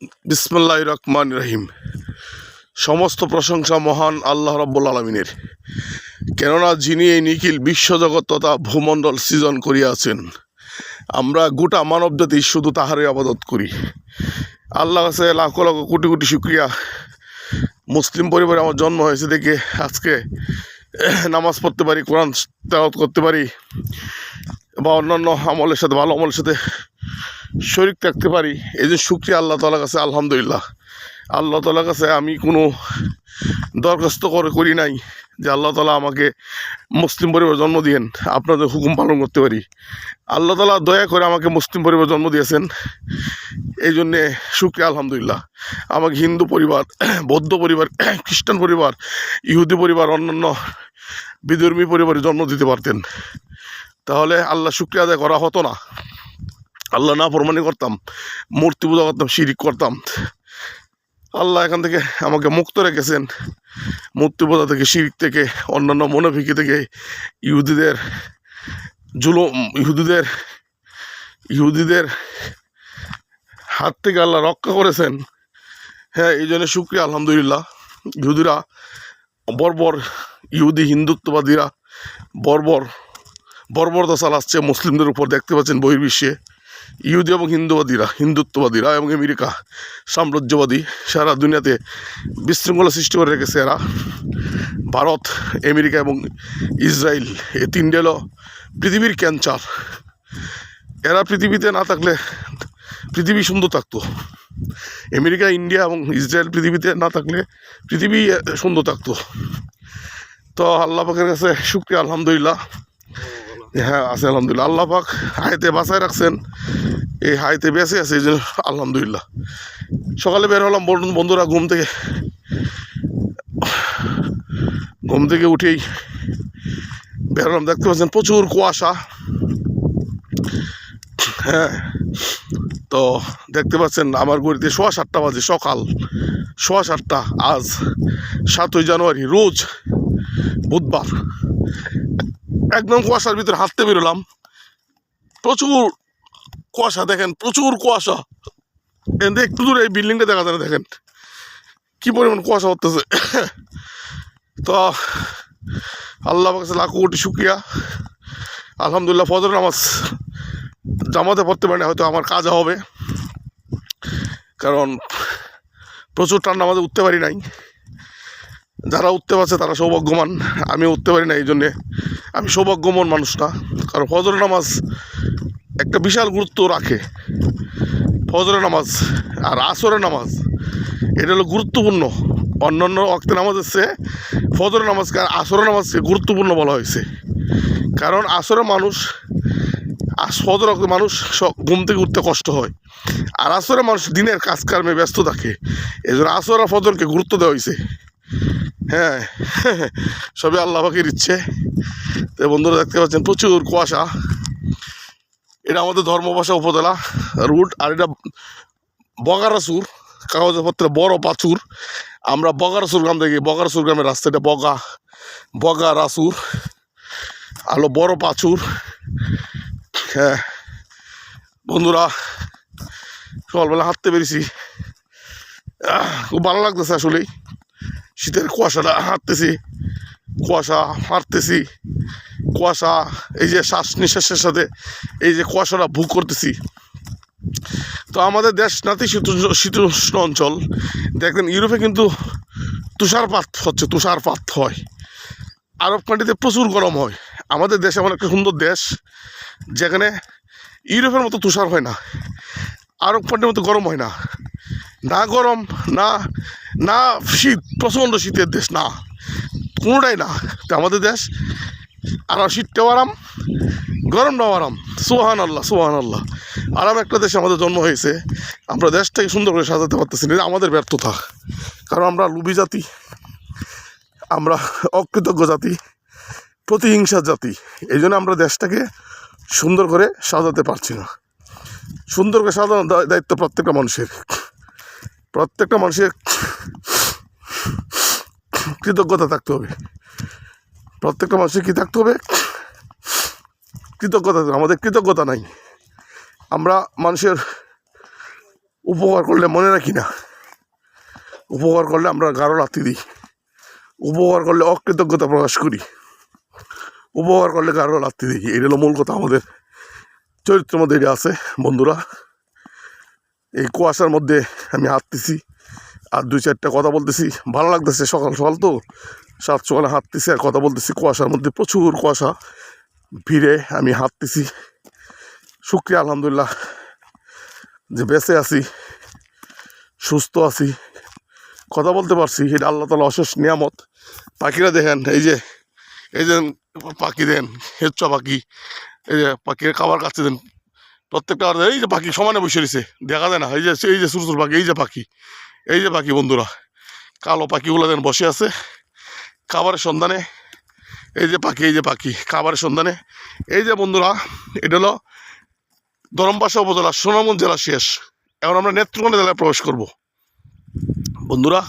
বিসমুল্লাহ রহমান রহিম সমস্ত প্রশংসা মহান আল্লাহ রব্বুল আলমিনের। কেননা যিনি এই নিখিল বিশ্বজগৎ তথা ভূমণ্ডল সৃজন করিয়াছেন, আমরা গোটা মানব জাতি শুধু তাহারই আবাদত করি। আল্লাহ কাছে লাখ লাখ কোটি কোটি শুক্রিয়া। মুসলিম পরিবারে আমার জন্ম হয়েছে দেখে আজকে নামাজ পড়তে পারি, কোরআন তেলাওয়াত করতে পারি, বা অন্যান্য আমলের সাথে, ভালো আমলের সাথে শরীর থাকতে পারি। এই যে শুক্রিয়া আল্লাহ তালার কাছে, আলহামদুলিল্লাহ। আল্লাহ তালার কাছে আমি কোনো দরখাস্ত করে করি নাই যে আল্লাহ তালা আমাকে মুসলিম পরিবার জন্ম দিয়েন। আপনাদের হুকুম পালন করতে পারি। আল্লাহ তালা দয়া করে আমাকে মুসলিম পরিবার জন্ম দিয়েছেন। এই জন্যে শুক্রিয়া, আলহামদুলিল্লাহ। আমাকে হিন্দু পরিবার, বৌদ্ধ পরিবার, খ্রিস্টান পরিবার, ইহুদি পরিবার, অন্যান্য বিধর্মী পরিবারে জন্ম দিতে পারতেন। তাহলে আল্লাহ শুক্রিয়া আদায় করা হতো না। আল্লাহ না প্রমাণই করতাম, মূর্তি পূজা করতাম, শিরিক করতাম। আল্লাহ এখান থেকে আমাকে মুক্ত রেখেছেন। মূর্তি পূজা থেকে, শিরিক থেকে, অন্যান্য মনোভিকি থেকে, ইহুদিদের জুলুম, ইহুদিদের ইহুদিদের হাত থেকে আল্লাহ রক্ষা করেছেন। হ্যাঁ এই জন্য শুক্রিয়া, আলহামদুলিল্লাহ। ইহুদিরা, বর্বর ইহুদি হিন্দুত্ববাদীরা বর্বর, বর্বরতা চালাচ্ছে, মুসলিমদের উপর দেখতে পাচ্ছেন বহির্বিশ্বে। ইহুদি এবং হিন্দুবাদীরা, হিন্দুত্ববাদীরা এবং আমেরিকা সাম্রাজ্যবাদী সারা দুনিয়াতে বিশৃঙ্খলা সৃষ্টি করে রেখেছে এরা। ভারত, আমেরিকা এবং ইসরায়েল এই তিনটে হলো পৃথিবীর ক্যান্সার। এরা পৃথিবীতে না থাকলে পৃথিবী সুন্দর থাকতো। আমেরিকা, ইন্ডিয়া এবং ইসরায়েল পৃথিবীতে না থাকলে পৃথিবী সুন্দর থাকতো। তো আল্লাহ পাকের কাছে শুক্রিয়া, আলহামদুলিল্লাহ। হ্যাঁ আছে, আলহামদুলিল্লাহ। আল্লাহ পাক হাইতে বাঁচায় রাখছেন। এই হাইতে বেঁচে আছে, এই জন্য আলহামদুলিল্লাহ। সকালে বের হলাম, বন্ধু বন্ধুরা ঘুম থেকে ঘুম থেকে উঠেই বের হলাম। দেখতে পাচ্ছেন প্রচুর কুয়াশা। হ্যাঁ তো দেখতে পাচ্ছেন আমার গড়িতে সোয়া সাতটা বাজে, সকাল সোয়া সাতটা, আজ সাতই জানুয়ারি, রোজ বুধবার। একদম কুয়াশার ভিতরে হাঁটতে বেরোলাম। প্রচুর কুয়াশা, দেখেন, প্রচুর কুয়াশা। এখান একটু দূরে এই বিল্ডিংটা দেখা যায় দেখেন। কি পরিমাণ কুয়াশা হতেছে। তো, আল্লাহ কাছে লাখো কোটি শুক্রিয়া। আলহামদুলিল্লাহ, ফজর নামাজ জামাতে পড়তে পারি হয়তো আমার কাজ হবে। কারণ প্রচুর ঠান্ডা আমাদের উঠতে পারি নাই। যারা উঠতে পারছে তারা সৌভাগ্যমান আমি উঠতে পারি না, এই জন্যে আমি সৌভাগ্যবান মানুষ না। কারণ ফজর নামাজ একটা বিশাল গুরুত্ব রাখে। ফজরের নামাজ আর আসরের নামাজ, এটা হলো গুরুত্বপূর্ণ। অন্যান্য অক্তে নামাজ ফজরের নামাজকে আর আসরের নামাজকে গুরুত্বপূর্ণ বলা হয়েছে। কারণ আসরের মানুষ ফজর অক্তে মানুষ ঘুম থেকে উঠতে কষ্ট হয়। আর আসরের মানুষ দিনের কাজকর্মে ব্যস্ত থাকে। এই জন্য আসর আর ফজরকে গুরুত্ব দেওয়া হয়েছে। হ্যাঁ সবই আল্লাহ পাখির ইচ্ছে। তো বন্ধুরা দেখতে পাচ্ছেন, প্রচুর কুয়াশা। এটা আমাদের ধর্মভাষা উপজেলা, রুট, আর এটা বগারাসুর, কাগজপত্রে বড় পাচুর আমরা বগারাসুর গ্রাম থেকে, বগারাসুর গ্রামের রাস্তা এটা বগা, বগারাসুর। আলো বড় পাচুর হ্যাঁ বন্ধুরা, সকালবেলা হাঁটতে পেরেছি। খুব ভালো লাগতেছে আসলেই। শীতের কুয়াশাটা হাঁটতেছি, কুয়াশা হাঁটতেছি, কুয়াশা, এই যে শ্বাস নিঃশ্বাসের সাথে এই যে কুয়াশাটা ভোগ করতেছি। তো আমাদের দেশ নাতি শীত- শীতোষ্ণ অঞ্চল। দেখবেন ইউরোপে কিন্তু তুষারপাত হচ্ছে, তুষারপাত হয়। আরব কান্ট্রিতে প্রচুর গরম হয়। আমাদের দেশ এমন একটা সুন্দর দেশ, যেখানে ইউরোপের মতো তুষার হয় না। আরব কান্ট্রির মতো গরম হয় না। না গরম, না না, শীত, প্রচণ্ড শীতের দেশ না, কোনোটাই না। তো আমাদের দেশ, আর শীতটাও আরাম, গরমটাও আরাম। সোহান আল্লাহ সোহান আল্লাহ আরাম একটা দেশে আমাদের জন্ম হয়েছে। আমরা দেশটাকে সুন্দর করে সাজাতে পারতেছি না আমাদের ব্যর্থতা। কারণ আমরা লুবি জাতি, আমরা অকৃতজ্ঞ জাতি, প্রতিহিংসার জাতি। এই জন্য আমরা দেশটাকে সুন্দর করে সাজাতে পারছি না। সুন্দর করে সাজানোর দায়িত্ব প্রত্যেকটা মানুষের। প্রত্যেকটা মানুষের কৃতজ্ঞতা থাকতে হবে। প্রত্যেকটা মানুষের কী থাকতে হবে? কৃতজ্ঞতা আমাদের কৃতজ্ঞতা নাই। আমরা মানুষের উপকার করলে মনে রাখি না। উপকার করলে আমরা গাঢ় লাথি দিই। উপকার করলে অকৃতজ্ঞতা প্রকাশ করি। উপকার করলে গাঢ় লাথি দিই। এটা হলো মূল কথা আমাদের চরিত্রের মধ্যে এটা আছে, বন্ধুরা। এই কুয়াশার মধ্যে আমি হাঁটতেছি আর দুই চারটা কথা বলতেছি। ভালো লাগতেছে সকাল সকাল তো। সাত সকালে হাঁটতেছি আর কথা বলতেছি। কুয়াশার মধ্যে প্রচুর কুয়াশা। ভিড়ে আমি হাঁটতেছি। শুক্রিয়া, আলহামদুলিল্লাহ, যে বেঁচে আছি, সুস্থ আছি। কথা বলতে পারছি এটা আল্লাহ তালা অশেষ নিয়ামত। পাখিরা দেখেন, এই যে এই যে পাখি দেন হেচ্চা পাখি, এই যে পাখির খাবার কাছে দেন প্রত্যেকটা এই যে পাখি সমানে বসে রয়েছে, দেখা যায় না। এই যে এই যে ছোটো পাখি, এই যে পাখি, এই যে পাখি বন্ধুরা, কালো পাখিগুলো দেন বসে আছে। খাবারের সন্ধানে, এই যে পাখি, এই যে পাখি, খাবারের সন্ধানে। এই যে বন্ধুরা, এটা হলো দরমপাশা উপজেলা সোনামগঞ্জ জেলা শেষ। এখন আমরা নেত্রকোনা জেলায় প্রবেশ করব। বন্ধুরা